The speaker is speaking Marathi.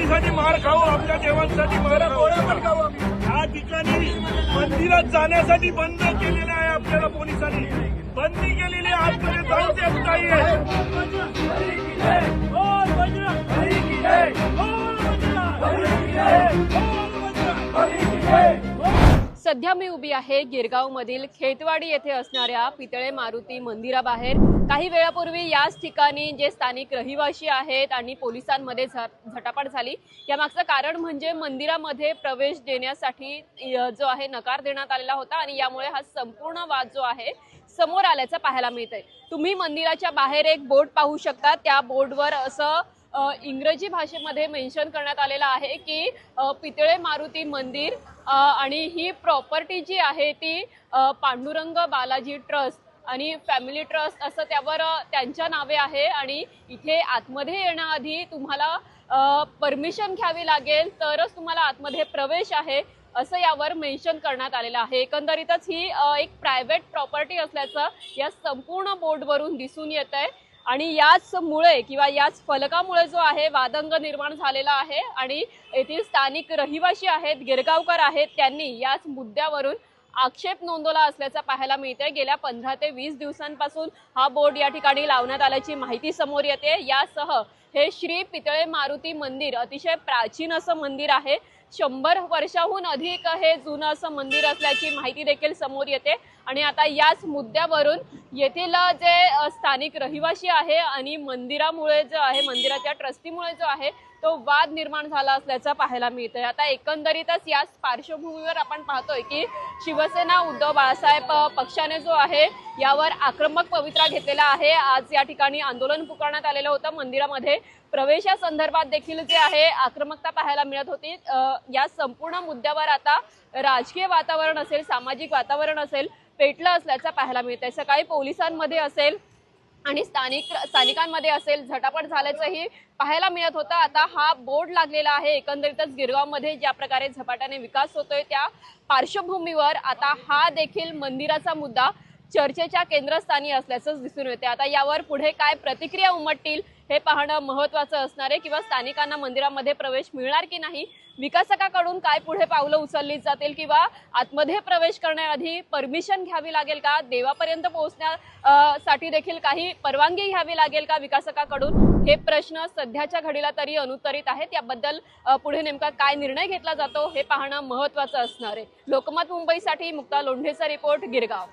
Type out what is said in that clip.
पोलिसांनी मार खाऊ आपल्या देवांसाठी मारा गोळ्या पण खाऊ. या ठिकाणी मंदिरात जाण्यासाठी बंद केलेलं आहे आपल्याला पोलिसांनी. बंदी केलेली आहे आतमध्ये सध्या मी उभी आहे गिरगाव मधील खेतवाडी येथे असणाऱ्या पितळे मारुती मंदिराबाहेर. काही वेळापूर्वी याच ठिकाणी जे स्थानिक रहिवासी आहेत आणि पोलिसांमध्ये झटापट झाली. यामागचं कारण म्हणजे मंदिरामध्ये प्रवेश देण्यासाठी जो आहे नकार देण्यात आलेला होता आणि यामुळे हा संपूर्ण वाद जो आहे समोर आल्याचं पाहायला मिळतंय. तुम्ही मंदिराच्या बाहेर एक बोर्ड पाहू शकता. त्या बोर्डवर असं इंग्रजी भाषेमध्ये मेन्शन करण्यात आलेलं आहे की पितळे मारुती मंदिर आणि ही प्रॉपर्टी जी आहे ती पांडुरंग बालाजी ट्रस्ट आणि फॅमिली ट्रस्ट असं त्यावर त्यांच्या नावे आहे आणि इथे आतमध्ये येण्याआधी तुम्हाला परमिशन घ्यावी लागेल तरच तुम्हाला आतमध्ये प्रवेश आहे असं यावर मेन्शन करण्यात आलेलं आहे. एकंदरीतच ही एक प्रायव्हेट प्रॉपर्टी असल्याचं या संपूर्ण बोर्डवरून दिसून येत आहे आणि याच मुळे किंवा याच फलकामुळे जो आहे वादंग निर्माण झालेला आहे आणि येथील स्थानिक रहिवासी आहेत गिरगावकर आहेत त्यांनी याच मुद्द्यावरून आक्षेप नोंदवला असल्याचं पाहायला मिळते गेल्या पंधरा ते वीस दिवसांपासून हा बोर्ड या ठिकाणी लावण्यात आल्याची माहिती समोर येते. यासह हे श्री पितळे मारुती मंदिर अतिशय प्राचीन असं मंदिर आहे. शंभर वर्षाहून अधिक हे जुनं असं मंदिर असल्याची माहिती देखील समोर येते. आणि आता याच मुद्द्यावरून येथील जे स्थानिक रहिवासी आहे आणि मंदिरामुळे जो आहे मंदिराच्या ट्रस्टीमुळे जो आहे तो वाद निर्माण झाला असल्याचं पाहायला मिळतंय. आता एकंदरीतच याच पार्श्वभूमीवर आपण पाहतोय की शिवसेना उद्धव बाळासाहेब पक्षाने जो आहे यावर आक्रमक पवित्रा घेतलेला आहे. आज या ठिकाणी आंदोलन पुकारण्यात आलेलं होतं. मंदिरामध्ये प्रवेशासंदर्भात देखील जे आहे आक्रमकता पाहायला मिळत होती. या संपूर्ण मुद्द्यावर आता राजकीय वातावरण असेल सामाजिक वातावरण असेल पेटलं असल्याचं पाहायला मिळत आहे सकाळी पोलिसांमध्ये असेल आणि स्थानिक स्थानिकांमध्ये असेल झटापट झाल्याचंही पाहायला मिळत होतं. आता हा बोर्ड लागलेला आहे. एकंदरीतच गिरगावमध्ये ज्या प्रकारे झपाट्याने विकास होतोय त्या पार्श्वभूमीवर आता हा देखील मंदिराचा मुद्दा चर्चेच्या केंद्रस्थानी असल्याचंच दिसून येते आता यावर पुढे काय प्रतिक्रिया उमटतील हे पाहणं महत्वाचं असणार आहे. किंवा स्थानिकांना मंदिरामध्ये प्रवेश मिळणार की नाही? विकासकाकडून काय पुढे पावलं उचलली जातील? किंवा आतमध्ये प्रवेश करण्याआधी परमिशन घ्यावी लागेल का? देवापर्यंत पोहोचण्यासाठी देखील काही परवानगी घ्यावी लागेल का विकासकाकडून? हे प्रश्न सध्याच्या घडीला तरी अनुत्तरित आहेत. याबद्दल पुढे नेमका काय निर्णय घेतला जातो हे पाहणं महत्वाचं असणार आहे. लोकमत मुंबईसाठी मुक्ता लोंढेचा रिपोर्ट गिरगाव.